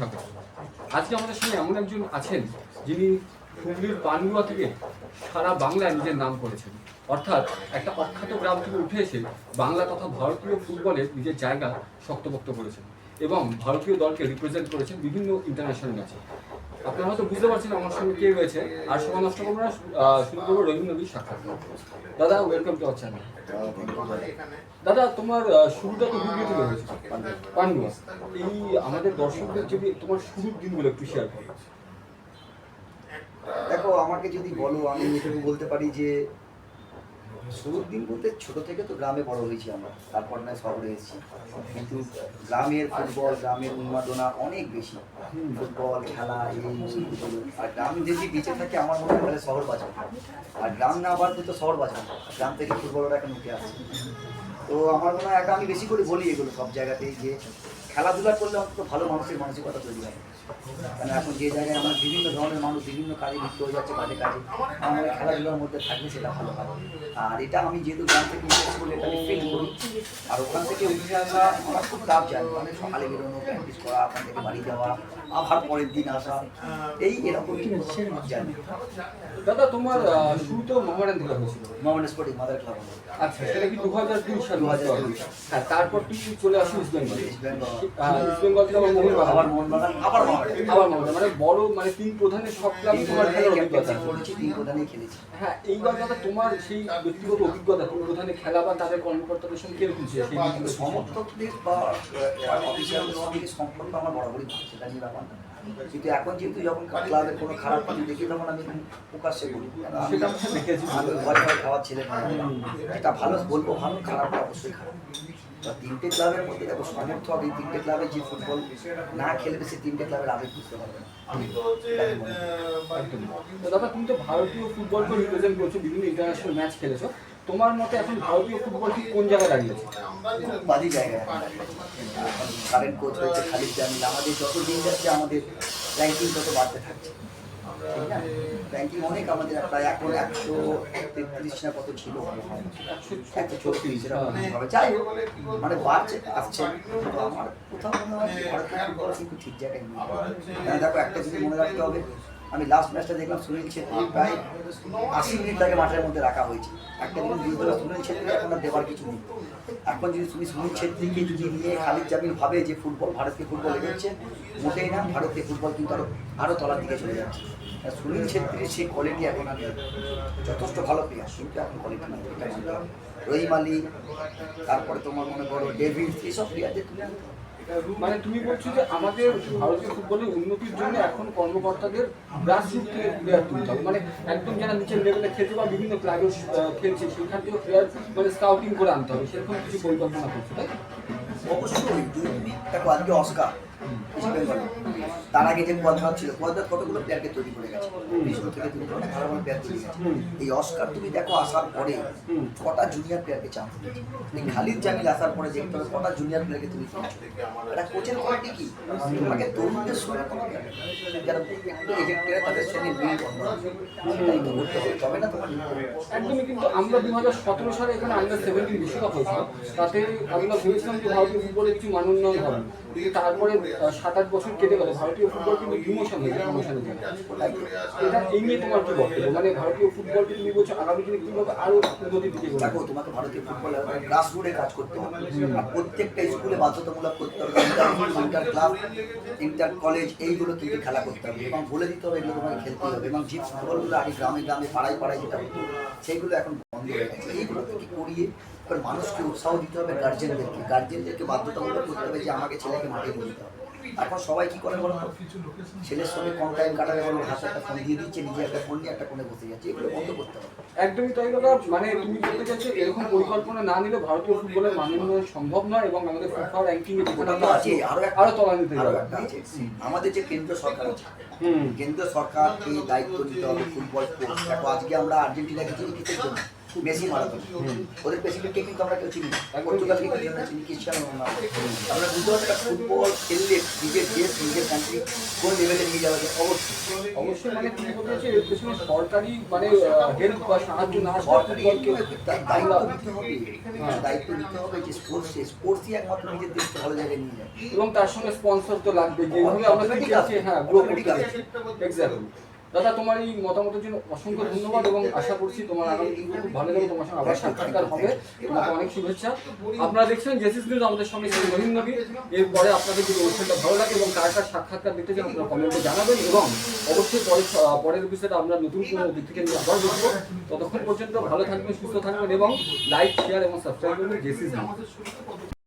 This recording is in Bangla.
স্বাগত আজকে আমাদের সঙ্গে এমন একজন আছেন যিনি হুগলির পান্ডুয়া থেকে সারা বাংলায় নিজের নাম করেছেন। অর্থাৎ একটা অখ্যাত গ্রাম থেকে উঠে এসে বাংলা তথা ভারতীয় ফুটবলের নিজের জায়গা শক্তপোক্ত করেছেন এবং ভারতীয় দলকে রিপ্রেজেন্ট করেছেন বিভিন্ন ইন্টারন্যাশনাল ম্যাচে আপনারা হয়তো বুঝতে পারছেন আমার সঙ্গে কে রয়েছে। আর সময় নষ্ট করব না শুরু করব সাক্ষাৎ। দাদা ওয়েলকাম টু আচ্ছা দাদা, তোমার শুরুটা তো হুগলি থেকে হয়েছে? এই আমাদের দর্শকদের যদি তোমার শুরুর দিনগুলো একটু শেয়ার দেখো, আমাকে যদি বলো, আমি বলতে পারি যে শুরুর দিন বলতে ছোট থেকে তো গ্রামে বড় হয়েছি আমরা। তারপর না শহরে এসেছি। কিন্তু গ্রামের ফুটবল, গ্রামের উন্মাদনা অনেক বেশি। ফুটবল, খেলা, এই। আর গ্রাম যদি বেঁচে থাকে, আমার মনে হয় তাহলে শহর বাঁচবে। আর গ্রাম না বাঁচবে তো শহর বাঁচবে। গ্রাম থেকে ফুটবলরা এখন উঠে আসছে। তো আমার মনে হয় একটা আমি বেশি করে বলি এগুলো সব জায়গাতেই যে খেলাধুলা করলে অন্তত ভালো মানুষের মানসিকতা তৈরি হয়। কারণ এখন যে জায়গায় আমার বিভিন্ন ধরনের মানুষ, বিভিন্ন কাজে লিপ্ত হয়ে যাচ্ছে কাজে কাজে, আমার খেলাধুলার মধ্যে থাকলে সেটা ভালো হয়। আর এটা আমি যেহেতু গ্রাম থেকে ইন্টারেস্ট করি এটা ফিল করি। আর ওখান থেকে উঠে আসা, আমার খুব লাভ যায় মানে সকালে বেরোনো প্র্যাকটিস করা, ওখান থেকে বাড়ি যাওয়া আবার পরের দিন আসা। এই এরকম জানি দাদা তোমার আহ, শুরু তো মোহামেডান হয়েছিল। মোহামেড স্পোর্টিং মাদার ক্লাব আচ্ছা সেটা কি দু হাজার দুই সালে। 2002 হ্যাঁ তারপর চলে আসো ইস্ট বেঙ্গল ইস্ট বেঙ্গল। থেকে আবার মোহনবাগান আবার আবার মোহনবাগান মানে বড় মানে তিন প্রধানের সব ক্লাবে তোমার খেলার অভিজ্ঞতা করেছি তিন প্রধানেই খেলেছি। হ্যাঁ এইবার দাদা তোমার সেই ব্যক্তিগত অভিজ্ঞতা তুমি প্রধানে খেলা বা তাদের কর্মকর্তাদের সঙ্গে কীরকম ছিল? সমর্থকদের বা অফিসিয়াল সম্পর্ক আমার বরাবরই সেটা নিয়ে ব্যাপার কিন্তু এখন যেহেতু যখন ক্লাবের কোনো খারাপ কিছু দেখি তখন আমি প্রকাশ্যে বলি। আমি- সেটা ভয় ঘরে খাওয়ার ছেলে এটা ভালো বলব ভালো খারাপ অবশ্যই খারাপ। তো তিনটে ক্লাবের মধ্যে দেখো সমর্থক এই তিনটে ক্লাবে যে ফুটবল না খেলবে সে তিনটে ক্লাবের আবেগ বুঝতে পারবে না। দাদা তুমি তো ভারতীয় ফুটবলকে রিপ্রেজেন্ট করছ বিভিন্ন ইন্টারন্যাশনাল ম্যাচ খেলেছো। তোমার মতে এখন ভারতীয় ফুটবল ঠিক কোন জায়গায় দাঁড়িয়েছে খুব বাজে জায়গায় কারেন্ট কোচ হয়েছে খালিদ জামিল। আমাদের যত দিন যাচ্ছে আমাদের র্যাঙ্কিং তত বাড়তে থাকছে। ঠিক না র্যাঙ্কিং অনেক আমাদের প্রায় এখন একশো তেত্রিশ না কত ছিল? একশো চৌত্রিশ যাই হোক মানে বাড়ছে আসছে। আমার কোথাও মনে হয় কিন্তু ঠিক জায়গায় দেখো একটা জিনিস মনে রাখতে হবে আমি লাস্ট ম্যাচটা দেখলাম, সুনীল ছেত্রী প্রায় আশি মিনিট তাকে মাঠের মধ্যে রাখা হয়েছে। একটা জিনিস বুঝতে হবে সুনীল ছেত্রী, এখন আর দেওয়ার কিছু নেই। এখন যদি তুমি সুনীল ছেত্রীকে যদি নিয়ে খালিদ জামিল ভাবে যে ফুটবল ভারতীয় ফুটবল এগোচ্ছে, মোটেই না ভারতীয় ফুটবল কিন্তু আরও আরও তলার দিকে চলে যাচ্ছে। সুনীল ছেত্রীর সেই কোয়ালিটি এখন আর যথেষ্ট ভালো প্লেয়ার কিন্তু এখন কোয়ালিটি নেই রহিম আলী, তারপরে তোমার মনে করো, ডেভিড, এইসব প্লেয়ারদের তুমি। মানে তুমি বলছো যে আমাদের ভারতীয় ফুটবলের উন্নতির জন্য এখন কর্মকর্তাদের গ্রাসরুট থেকে প্লেয়ার তুলতে হবে। মানে একদম যারা নিচের লেভেলে খেলছে বা বিভিন্ন ক্লাবে খেলছে সেখান থেকে প্লেয়ার মানে স্কাউটিং করে আনতে হবে। সেরকম কিছু পরিকল্পনা করছে, তাই অবশ্যই দেখো আজকে অস্কার তার আগে যে কোয়াদ্রাত ছিল কতগুলো প্লেয়ারকে তৈরি করে গেছে। বিষ্ণু থেকে তুমি প্লেয়ার তৈরি এই অস্কার তুমি দেখো, আসার পরে কটা জুনিয়র প্লেয়ারকে চান্স খালিদ জামিল আসার পরে হবে কটা জুনিয়র প্লেয়ারকে তুমি এটা কোচের কোয়ালিটি কি তোমাকে তরুণদের সঙ্গে তোমাকে প্লেয়ার তাদের সঙ্গে মিল করতে হবে, তবে না তোমার? একদমই, কিন্তু আমরা দু হাজার সতেরো সালে এখানে আন্ডার সেভেন্টিন বিশ্বকাপ হয়েছিল তাতে আমরা ভেবেছিলাম যে ভারতীয় ফুটবলে কিছু মান হবে। তারপরে সাত আট বছর কেটে গেল। ভারতীয় ফুটবল কিন্তু ডিমোশন হয়েছে ডিমোশনের জন্য এটা এই নিয়ে তোমার কি বক্তব্য? মানে ভারতীয় ফুটবলকে তুমি বলছো আগামী দিনে কীভাবে আরও উন্নতির দিকে দেখো তোমাকে ভারতীয় ফুটবল গ্রাস রুটে কাজ করতে হবে। প্রত্যেকটা স্কুলে বাধ্যতামূলক করতে হবে। Inter inter club inter college এইগুলো কিন্তু খেলা করতে হবে। এবং বলে দিতে হবে এগুলো তোমাকে খেলতে হবে। এবং যে ফুটবলগুলো আগে গ্রামে গ্রামে পাড়ায় পাড়ায় যেটা হতো সেইগুলো এখন বন্ধ হয়ে গেছে। এইগুলো থেকে করিয়ে এবার মানুষকে উৎসাহ দিতে হবে গার্জেনদেরকে গার্জেনদেরকে বাধ্যতামূলক করতে হবে যে আমাকে ছেলেকে মাঠে নিয়ে যেতে হবে। এখন সবাই কি করে বলো ছেলের সঙ্গে কম টাইম কাটাবে বলো হাতে একটা ফোন দিয়ে দিচ্ছে নিজে একটা ফোন নিয়ে একটা কোণে বসে যাচ্ছে এগুলো বন্ধ করতে হবে। একদমই তাই দাদা মানে তুমি বলতে চাইছো এরকম পরিকল্পনা না নিলে ভারতীয় ফুটবলের মান উন্নয়ন সম্ভব নয় এবং আমাদের ফিফা র্যাঙ্কিং এ ওটা তো আছে আরও আরও তলা নিতে আছে। আমাদের যে কেন্দ্র সরকার আছে হুম। কেন্দ্র সরকারকে দায়িত্ব নিতে হবে ফুটবল কোচ। দেখো আজকে আমরা আর্জেন্টিনাকে কিসের জন্য মারাদোনা ওদের প্রেসিডেন্টকে কিন্তু আমরা কেউ চিনি না। একদম। পর্তুগালকে কিন্তু আমরা চিনি ক্রিস্টিয়ানো রোনাল্ডো আমরা বুঝতে পারছি ফুটবল খেললে নিজের দেশ নিজের কান্ট্রি কোন লেভেলে নিয়ে যাওয়া যায় অবশ্যই। অবশ্যই মানে তুমি বলতে চাইছো এর পেছনে সরকারি মানে হেল্প বা সাহায্য না সরকারি দায়িত্ব নিতে হবে। হ্যাঁ, দায়িত্ব নিতে হবে যে স্পোর্টসে স্পোর্টসই একমাত্র নিজের দেশকে ভালো জায়গায় নিয়ে যায় এবং তার সঙ্গে স্পন্সর তো লাগবে। যেভাবে আমরা হ্যাঁ। এক্স্যাক্টলি দাদা তোমার এই মতামতের জন্য অসংখ্য ধন্যবাদ এবং আশা করছি তোমার আগামী দিনগুলো খুব ভালো যাবে তোমার সঙ্গে আবার সাক্ষাৎকার হবে। তোমাকে অনেক শুভেচ্ছা। আপনারা দেখছেন জেসিস নিউজ আমাদের সঙ্গে সেই রহিম নবী। এরপরে আপনাদের যদি অনুষ্ঠানটা ভালো লাগে এবং কার কার সাক্ষাৎকার দিতে চান আপনারা কমেন্টে জানাবেন এবং অবশ্যই পরের পরের বিষয়টা আমরা নতুন কোনো দিক থেকে নিয়ে আবার দেখব। ততক্ষণ পর্যন্ত ভালো থাকবেন সুস্থ থাকবেন এবং লাইক শেয়ার এবং সাবস্ক্রাইব করবেন জেসিস নিউজ